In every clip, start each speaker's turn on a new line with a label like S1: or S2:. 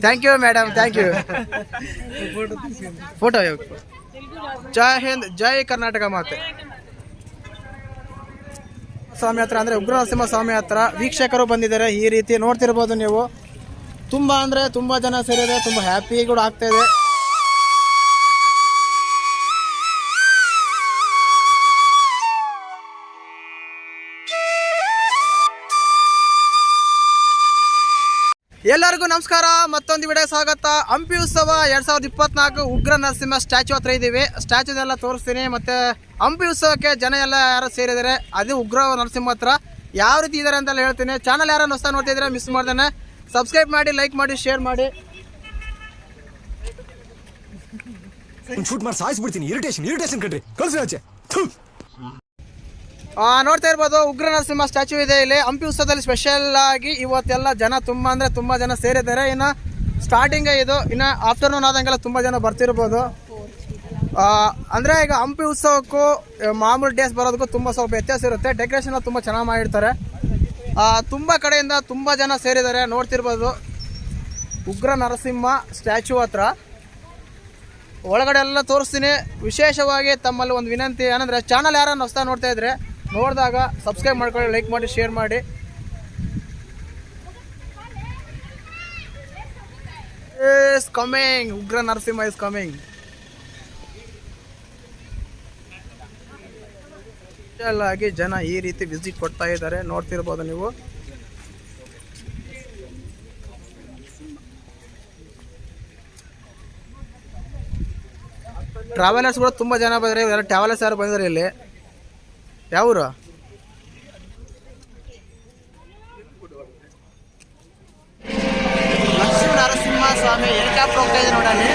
S1: Thank you madam thank you photo ಜೈ ಹಿಂದ್ ಜೈ ಕರ್ನಾಟಕ ಮಾತೆ ಸ್ವಾಮಿ ಹತ್ರ ಅಂದರೆ ಉಗ್ರ ನರಸಿಂಹ ಸ್ವಾಮಿ ಹತ್ರ ವೀಕ್ಷಕರು ಬಂದಿದ್ದಾರೆ ಈ ರೀತಿ ನೋಡ್ತಿರ್ಬೋದು ನೀವು. ತುಂಬ ಅಂದರೆ ತುಂಬ ಜನ ಸೇರಿದೆ, ತುಂಬ ಹ್ಯಾಪಿ ಕೂಡ ಆಗ್ತಾ ಎಲ್ಲರಿಗೂ ನಮಸ್ಕಾರ. ಮತ್ತೊಂದು ವಿಡಿಯೋ ಸ್ವಾಗತ. ಹಂಪಿ ಉತ್ಸವ ಎರಡ್ ಸಾವಿರದ ಇಪ್ಪತ್ನಾಲ್ಕು ಉಗ್ರ ನರಸಿಂಹ ಸ್ಟ್ಯಾಚು ಹತ್ರ ಇದ್ದೀವಿ. ಸ್ಟ್ಯಾಚುನೆಲ್ಲ ತೋರಿಸ್ತೀನಿ. ಮತ್ತೆ ಹಂಪಿ ಉತ್ಸವಕ್ಕೆ ಜನ ಎಲ್ಲ ಯಾರು ಸೇರಿದ್ದಾರೆ. ಅದು ಉಗ್ರ ನರಸಿಂಹ ಹತ್ರ. ಯಾವ ರೀತಿ ಇದ್ದಾರೆ ಅಂತೆಲ್ಲ ಹೇಳ್ತೀನಿ. ಚಾನಲ್ ಯಾರು ಹೊಸ ನೋಡ್ತಿದ್ರೆ ಮಿಸ್ ಮಾಡ್ದೇನೆ. ಸಬ್ಸ್ಕ್ರೈಬ್ ಮಾಡಿ ಲೈಕ್ ಮಾಡಿ ಶೇರ್ ಮಾಡಿ.
S2: ಶೂಟ್ ಮಾಡಿ ಸಾಯಿಸ್ಬಿಡ್ತೀನಿ ಇರಿಟೇಷನ್ ಇರಿಟೇಷನ್ ಕಣ್ರಿ. ಕಳ್ಸಿ ಆಚೆ.
S1: ನೋಡ್ತಾ ಇರ್ಬೋದು, ಉಗ್ರ ನರಸಿಂಹ ಸ್ಟ್ಯಾಚು ಇದೆ ಇಲ್ಲಿ. ಹಂಪಿ ಉತ್ಸವದಲ್ಲಿ ಸ್ಪೆಷಲ್ ಆಗಿ ಇವತ್ತೆಲ್ಲ ಜನ ತುಂಬಾ ಅಂದ್ರೆ ತುಂಬಾ ಜನ ಸೇರಿದ್ದಾರೆ. ಇನ್ನು ಸ್ಟಾರ್ಟಿಂಗ್ ಇದು. ಇನ್ನು ಆಫ್ಟರ್ನೂನ್ ಆದಂಗೆಲ್ಲ ತುಂಬಾ ಜನ ಬರ್ತಿರ್ಬೋದು. ಅಂದ್ರೆ ಈಗ ಹಂಪಿ ಉತ್ಸವಕ್ಕೂ ಮಾಮೂಲಿ ಡೇಸ್ ಬರೋದಕ್ಕೂ ತುಂಬ ಸ್ವಲ್ಪ ವ್ಯತ್ಯಾಸ ಇರುತ್ತೆ. ಡೆಕೋರೇಷನ್ ತುಂಬ ಚೆನ್ನಾಗಿ ಮಾಡಿರ್ತಾರೆ. ತುಂಬ ಕಡೆಯಿಂದ ತುಂಬ ಜನ ಸೇರಿದ್ದಾರೆ. ನೋಡ್ತಿರ್ಬೋದು, ಉಗ್ರ ನರಸಿಂಹ ಸ್ಟ್ಯಾಚು ಹತ್ರ. ಒಳಗಡೆ ಎಲ್ಲ ತೋರಿಸ್ತೀನಿ. ವಿಶೇಷವಾಗಿ ತಮ್ಮಲ್ಲಿ ಒಂದು ವಿನಂತಿ ಏನಂದರೆ ಚಾನಲ್ ಯಾರನ್ನ ಹೊಸ್ತಾ ನೋಡ್ತಾ ಇದ್ರೆ ನೋಡಿದಾಗ ಸಬ್ಸ್ಕ್ರೈಬ್ ಮಾಡ್ಕೊಳ್ಳಿ ಲೈಕ್ ಮಾಡಿ ಶೇರ್ ಮಾಡಿ. ಇಸ್ ಕಮಿಂಗ್ ಉಗ್ರ ನರಸಿಂಹ ಇಸ್ ಕಮಿಂಗ್ ಆಗಿ ಜನ ಈ ರೀತಿ ವಿಸಿಟ್ ಕೊಡ್ತಾ ಇದ್ದಾರೆ. ನೋಡ್ತಿರ್ಬೋದು ನೀವು. ಟ್ರಾವೆಲರ್ಸ್ ಕೂಡ ತುಂಬ ಜನ ಬಂದರೆ ಟ್ರಾವೆಲರ್ಸ್ ಯಾರು ಬಂದಿದ್ದಾರೆ ಇಲ್ಲಿ. ಯಾವೂರು? ಲಕ್ಷ್ಮೀ ನರಸಿಂಹ ಸ್ವಾಮಿ ಹೆಲಿಕಾಪ್ಟರ್ ಹೋಗ್ತಾ ಇದೆ ನೋಡಲ್ಲಿ.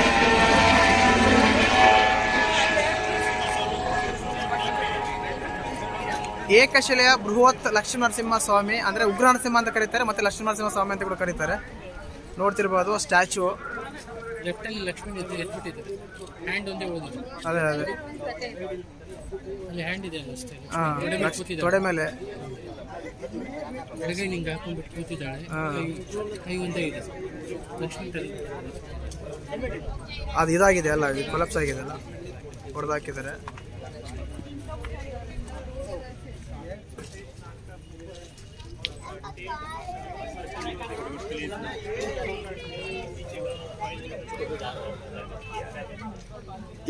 S1: ಏಕಶಿಲೆಯ ಬೃಹತ್ ಲಕ್ಷ್ಮೀ ನರಸಿಂಹ ಸ್ವಾಮಿ ಅಂದ್ರೆ ಉಗ್ರ ನರಸಿಂಹ ಅಂತ ಕರೀತಾರೆ, ಮತ್ತೆ ಲಕ್ಷ್ಮೀ ನರಸಿಂಹ ಸ್ವಾಮಿ ಅಂತ ಕೂಡ ಕರೀತಾರೆ. ನೋಡ್ತಿರ್ಬೋದು ಸ್ಟ್ಯಾಚು
S3: ಲೆಫ್ಟ್ ಅಲ್ಲಿ ಲಕ್ಷ್ಮಿ ಜೊತೆ ಎತ್ಬಿಟ್ಟಿದ್ದಾರೆ. ಹ್ಯಾಂಡ್ ಒಂದೇ ಉಳಿದಿದೆ
S1: ಅದೇ ಅದೇ.
S3: ಅಲ್ಲಿ ಹ್ಯಾಂಡ್ ಇದೆ ಅಲ್ಲ ಅಷ್ಟೇ.
S1: ಹಾ
S3: ತೊಡೆ ಮೇಲೆ ಕೂತಿದ್ದಾಳೆ.
S1: ತೊಡೆ ಮೇಲೆ.
S3: ಎಡಗೈ ನಿಂಗೆ ಹಾಕೊಂಡ್ಬಿಟ್ಟು ಕೂತಿದ್ದಾಳೆ. ಕೈ- ಕೈ ಒಂದೇ ಇದೆ. ಲಕ್ಷ್ಮಿ ತಲೆ.
S1: ಅದು ಇದಾಗಿದೆ ಅಲ್ಲ ಕೊಲಪ್ಸ್ ಆಗಿದೆ ಅಲ್ಲ. ಹೊಡೆದಾಕಿದ್ದಾರೆ.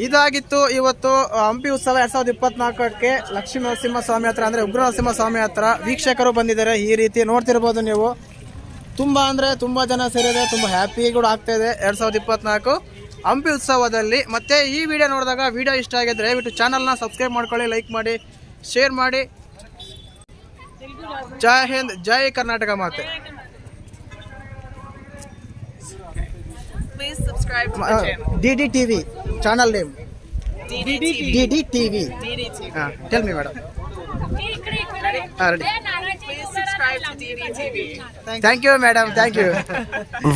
S1: ಇದಾಗಿತ್ತು ಇವತ್ತು ಹಂಪಿ ಉತ್ಸವ ಎರಡ್ ಸಾವಿರದ ಇಪ್ಪತ್ನಾಲ್ಕಕ್ಕೆ ಲಕ್ಷ್ಮೀ ನರಸಿಂಹ ಸ್ವಾಮಿ ಹತ್ರ ಅಂದ್ರೆ ಉಗ್ರ ನರಸಿಂಹ ಸ್ವಾಮಿ ಹತ್ರ ವೀಕ್ಷಕರು ಬಂದಿದ್ದಾರೆ. ಈ ರೀತಿ ನೋಡ್ತಿರ್ಬೋದು ನೀವು. ತುಂಬ ಅಂದರೆ ತುಂಬ ಜನ ಸೇರಿದೆ, ತುಂಬ ಹ್ಯಾಪಿ ಕೂಡ ಆಗ್ತಾ ಇದೆ ಎರಡು ಸಾವಿರದ ಇಪ್ಪತ್ನಾಲ್ಕು ಹಂಪಿ ಉತ್ಸವದಲ್ಲಿ. ಮತ್ತೆ ಈ ವಿಡಿಯೋ ನೋಡಿದಾಗ ವಿಡಿಯೋ ಇಷ್ಟ ಆಗಿದ್ರೆ ದಯವಿಟ್ಟು ಚಾನಲ್ನ ಸಬ್ಸ್ಕ್ರೈಬ್ ಮಾಡ್ಕೊಳ್ಳಿ ಲೈಕ್ ಮಾಡಿ ಶೇರ್ ಮಾಡಿ. ಜೈ ಹಿಂದ್, ಜೈ ಕರ್ನಾಟಕ ಮಾತೆ
S4: Please subscribe to the channel.
S1: D D T V subscribe to
S4: the
S1: channel. D T V
S4: DDTV.
S1: ಹಾಂ ಟೆಲ್ ಮಿ ಮೇಡಮ್ ಹಾಂ ready
S4: Please subscribe to DDTV.
S1: Thank you madam thank you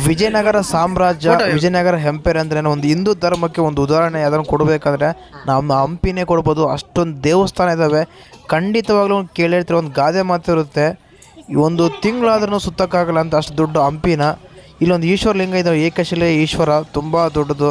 S5: Vijayanagara ಸಾಮ್ರಾಜ್ಯ. ವಿಜಯನಗರ ಹೆಂಪೇರ್ ಅಂದ್ರೆ ಒಂದು ಹಿಂದೂ ಧರ್ಮಕ್ಕೆ ಒಂದು ಉದಾಹರಣೆ ಅದನ್ನು ಕೊಡಬೇಕಂದ್ರೆ ನಮ್ಮ ಹಂಪಿನೇ ಕೊಡ್ಬೋದು ಅಷ್ಟೊಂದು ದೇವಸ್ಥಾನ ಇದ್ದಾವೆ ಖಂಡಿತವಾಗ್ಲೂ ಕೇಳಿರ್ತಾರೆ ಕೇಳಿರ್ತಿರೋ ಒಂದು ಗಾದೆ ಮಾತು ಇರುತ್ತೆ ಈ ಒಂದು ತಿಂಗಳಾದ್ರೂ ಸುತ್ತಕ್ಕಾಗಲ್ಲ ಅಂತ ಅಷ್ಟು ದೊಡ್ಡ ಹಂಪಿನ. ಇಲ್ಲೊಂದು ಈಶ್ವರ ಲಿಂಗ ಇದೆ ಏಕಶಿಲೆ ಈಶ್ವರ ತುಂಬ ದೊಡ್ಡದು.